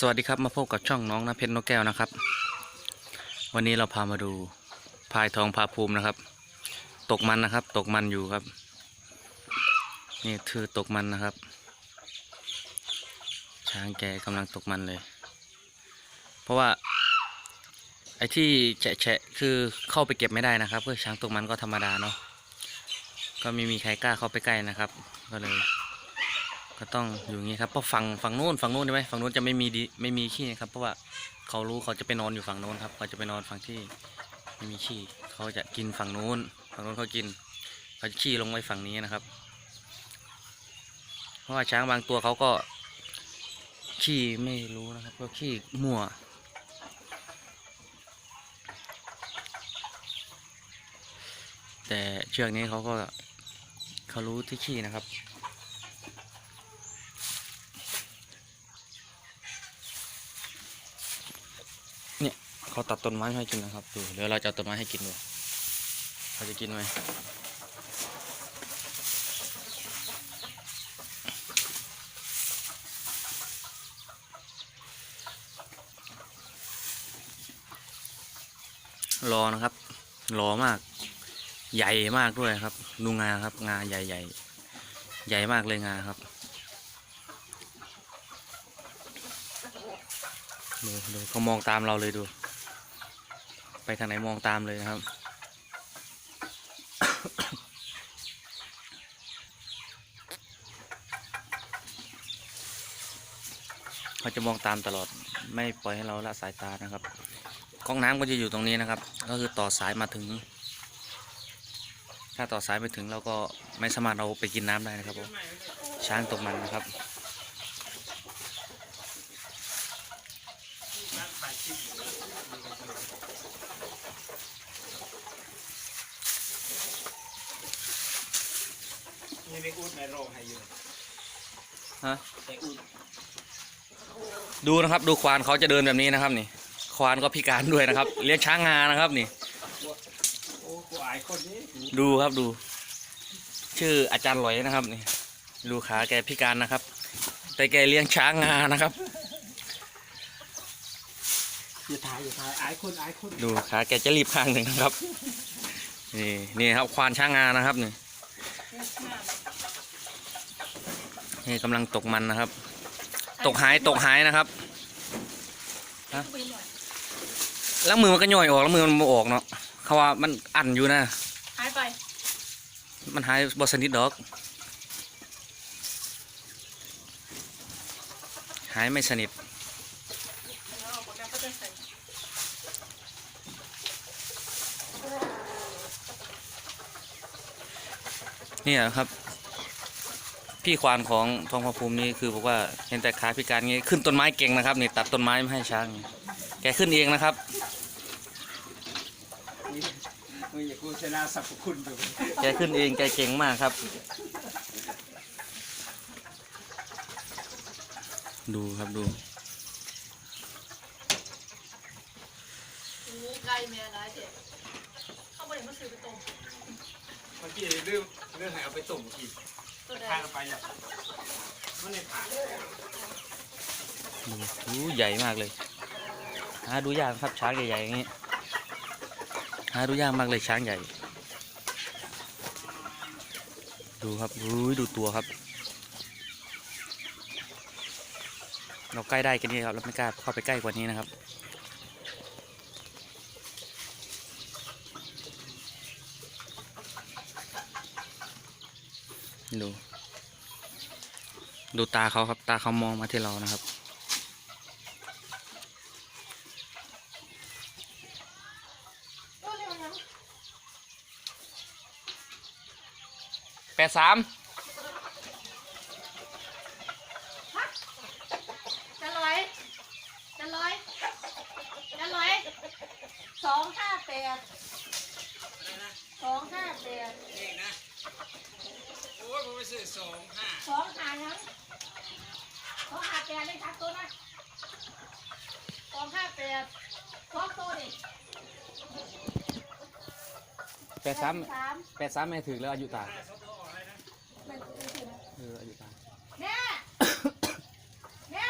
สวัสดีครับมาพบกับช่องน้องน้ำเพชรนกแก้วนะครับ วันนี้เราพามาดูพายทองพาภูมินะครับ ตกมันนะครับ ตกมันอยู่ครับ นี่คือตกมันนะครับ ช้างแกกำลังตกมันเลย เพราะว่า ไอ้ที่แฉะคือเข้าไปเก็บไม่ได้นะครับคือช้างตกมันก็ธรรมดาเนาะก็ไม่มีใครกล้าเข้าไปใกล้นะครับ ก็เลย ก็ต้องอยู่อย่างนี้ครับเพราะฝั่งฝั่งนู้นฝั่งนู้นใช่ไหมฝั่งนู้นจะไม่มีดีไม่มีขี้นะครับ เพราะว่าเขารู้เขาจะไปนอนอยู่ฝั่งโน้นครับเขาจะไปนอนฝั่งที่ไม่มีขี้เขาจะกินฝั่งนู้น ฝั่งนู้นเขากินเขาจะขี้ลงไว้ฝั่งนี้นะครับ เพราะว่าช้างบางตัวเขาก็ขี้ไม่รู้นะครับก็ขี้มั่วแต่เชือกนี้เขาก็เขารู้ที่ขี้นะครับ เขาตัดต้นไม้ให้กินนะครับดูเดี๋ยวเราจะเอาต้นไม้ให้กินดูเขาจะกินไหมรอนะครับรอมาก ใหญ่มากด้วยครับ ดูงาครับ งาใหญ่ใหญ่ใหญ่มากเลยงาครับดูดูเขามองตามเราเลยดู ไปทางไหนมองตามเลยนะครับ เขาจะมองตามตลอดไม่ปล่อยให้เราละสายตานะครับก๊อกน้ำก็จะอยู่ตรงนี้นะครับ ก็คือต่อสายมาถึง ถ้าต่อสายไปถึงเราก็ไม่สามารถเอาไปกินน้ำได้นะครับผมช้างตกมันนะครับ นี่ไปอุดในโรงให้อยู่ฮะไปอุดดูนะครับ ดูควานเขาจะเดินแบบนี้นะครับ นี่ ควานก็พิการด้วยนะครับ เลี้ยงช้างงานะครับ นี่ โอ้กูอายคนนี้ดูครับดู ชื่ออาจารย์หลอยนะครับ นี่ดูขาแกพิการนะครับ แต่แกเลี้ยงช้างงานะครับ อย่าถ่ายอย่าถ่ายอายคนอายคนดูขาแกจะรีบข้างหนึ่งนะครับ นี่นี่ครับควานช้างงานะครับนี่นี่ กำลังตกมันนะครับ ตกหายตกหายนะครับฮะแล้วมือมันก็ย่อยออกแล้วมือมันบ่ออกเนาะเขาว่ามันอันอยู่นะ หายไป มันหายบสนิทดอก หายไม่สนิทแล้วเอาปากกาก็จะใส่เนี่ยครับ พี่ควานของทองพระภูมินี่คือบอกว่าเห็นแต่ขาพิการงี้ขึ้นต้นไม้เก่งนะครับนี่ตัดต้นไม้ไม่ให้ช้างแกขึ้นเองนะครับมึงอย่ากูชนะสรรพคุณดูแกขึ้นเองแกเก่งมากครับ ดูครับดูหูไก่แม่ร้ายเจ็บเข้าไปเดี๋ยวมาซื้อไปต้มเมื่อกี้เรื่องเรื่องให้เอาไปต้มอีก ตัวใดทางไปเนี่ยมันในผ่านดูดูใหญ่มากเลยหาดูยากครับช้างใหญ่ๆอย่างนี้หาดูยากมากเลยช้างใหญ่ ดูครับอุ้ยดูตัวครับ เราใกล้ได้กันนี่ครับเราไม่กล้าเข้าไปใกล้กว่านี้นะครับ ดู ดูตาเขาครับ ตาเขามองมาที่เรานะครับ แปดสามจะร้อยจะร้อยจะร้อยสองห้าแปดสองห้าแปด โอ้ยผมไปซื้อสองห้าสองหายังสองห้าแปดเลยครับตัวนะสองห้าแปดสองตัวดิแปดสามสามแปดสามไม่ถึงแล้วอายุตาไม่ไม่ถึง เอออายุตา แม่แม่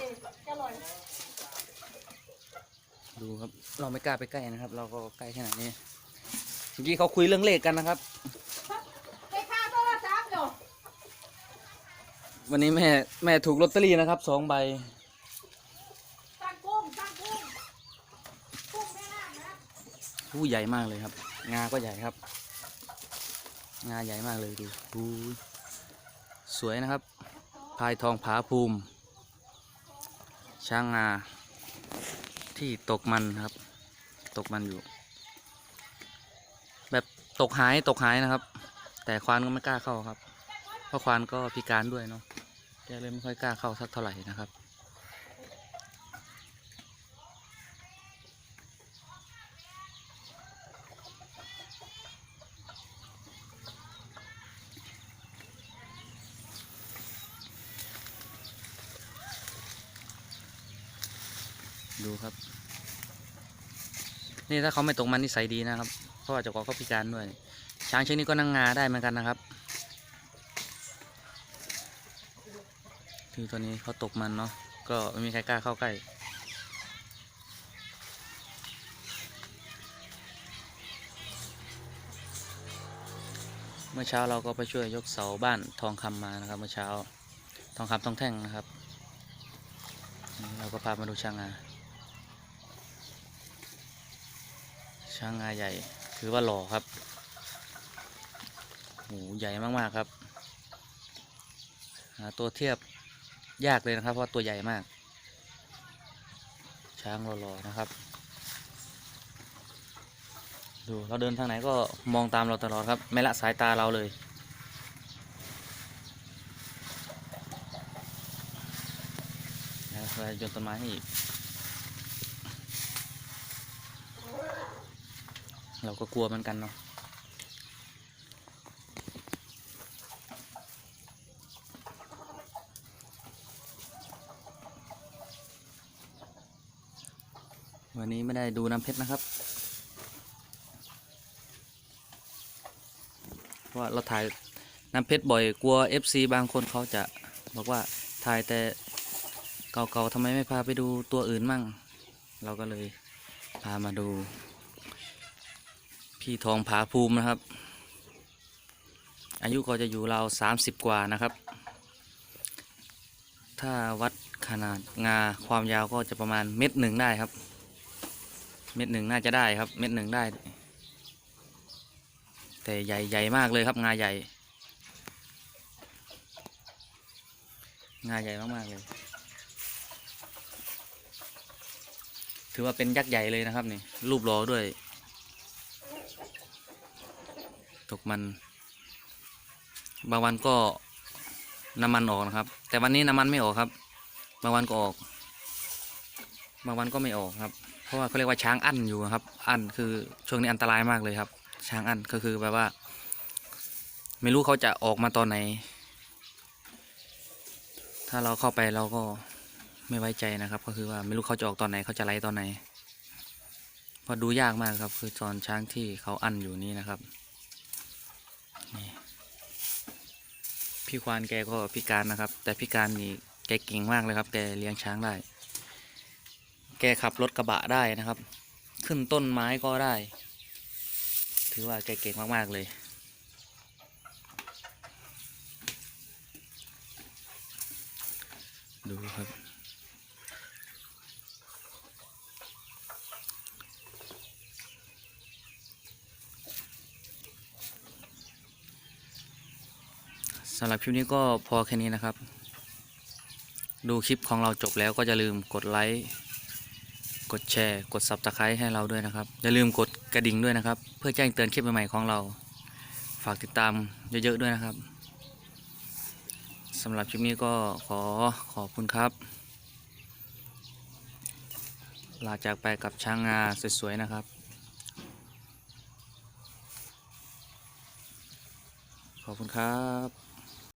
ดิจะลอย ดูครับ เราไม่กล้าไปใกล้นะครับ เราก็ใกล้ขนาดนี้เมื่อกี้เขาคุยเรื่องเลขกันนะครับ ไปค่าโทรศัพท์เดี๋ยววันนี้แม่แม่ถูกลอตเตอรี่นะครับสองใบตั้งกุ้งตั้งกุ้งกุ้งแม่น้ำนะผู้ใหญ่มากเลยครับ งาก็ใหญ่ครับ งาใหญ่มากเลยดูดูสวยนะครับ พายทองผาภูมิ ช้างงา ที่ตกมันครับ ตกมันอยู่ แบบตกหายตกหายนะครับ แต่ควานก็ไม่กล้าเข้าครับ เพราะควานก็พิการด้วยเนาะแกเลยไม่ค่อยกล้าเข้าสักเท่าไหร่นะครับ ดูครับ นี่ถ้าเขาไม่ตกมันนิสัยดีนะครับ เพราะว่าเจ้าของเขาพิการด้วย ช้างเชือกนี้ก็นั่งงาได้เหมือนกันนะครับที่ตัวนี้เขาตกมันเนาะ ก็ไม่มีใครกล้าเข้าใกล้เมื่อเช้าเราก็ไปช่วยยกเสาบ้านทองคำมานะครับ เมื่อเช้าทองคำทองแท่งนะครับ เราก็พามาดูช้างงา ช้างงาใหญ่ ถือว่าหล่อครับโหใหญ่มากๆครับหาตัวเทียบยากเลยนะครับ เพราะตัวใหญ่มาก ช้างหล่อๆนะครับ ดูเราเดินทางไหนก็มองตามเราตลอดครับ ไม่ละสายตาเราเลยแล้วเราโยนต้นไม้ให้อีก เราก็กลัวเหมือนกันเนาะวันนี้ไม่ได้ดูน้ำเพชรนะครับ เพราะว่าเราถ่ายน้ำเพชรบ่อยกลัว FC บางคนเขาจะบอกว่าถ่ายแต่เก่าๆทำไมไม่พาไปดูตัวอื่นมั่ง เราก็เลยพามาดู พี่ทองผาภูมินะครับ อายุก็จะอยู่ราวสามสิบกว่านะครับ ถ้าวัดขนาดงาความยาวก็จะประมาณเม็ดหนึ่งได้ครับ เม็ดหนึ่งน่าจะได้ครับ เม็ดหนึ่งได้ แต่ใหญ่ใหญ่มากเลยครับงาใหญ่ งาใหญ่มากๆเลย ถือว่าเป็นยักษ์ใหญ่เลยนะครับนี่รูปหล่อด้วย ตกมัน บางวันก็น้ำมันออกนะครับ แต่วันนี้น้ำมันไม่ออกครับ บางวันก็ออก บางวันก็ไม่ออกครับ เพราะว่าเขาเรียกว่าช้างอั้นอยู่ครับ อั้นคือช่วงนี้อันตรายมากเลยครับ ช้างอั้นก็คือแบบว่า ไม่รู้เขาจะออกมาตอนไหน ถ้าเราเข้าไปเราก็ไม่ไว้ใจนะครับ ก็คือว่าไม่รู้เขาจะออกตอนไหนเขาจะไล่ตอนไหนเพราะดูยากมากครับ คือตอนช้างที่เขาอั้นอยู่นี่นะครับ พี่ควานแกก็พิการนะครับ แต่พิการนี่แกเก่งมากเลยครับ แกเลี้ยงช้างได้ แกขับรถกระบะได้นะครับ ขึ้นต้นไม้ก็ได้ ถือว่าแกเก่งมากๆเลยดูครับ สำหรับคลิปนี้ก็พอแค่นี้นะครับ ดูคลิปของเราจบแล้วก็อย่าลืมกดไลค์กดแชร์ กด Subscribe ให้เราด้วยนะครับ อย่าลืมกดกระดิ่งด้วยนะครับ เพื่อแจ้งเตือนคลิปใหม่ๆของเรา ฝากติดตามเยอะๆด้วยนะครับสำหรับคลิปนี้ก็ขอขอบคุณครับ ลาจากไปกับช้างงาสวยๆนะครับ ขอบคุณครับ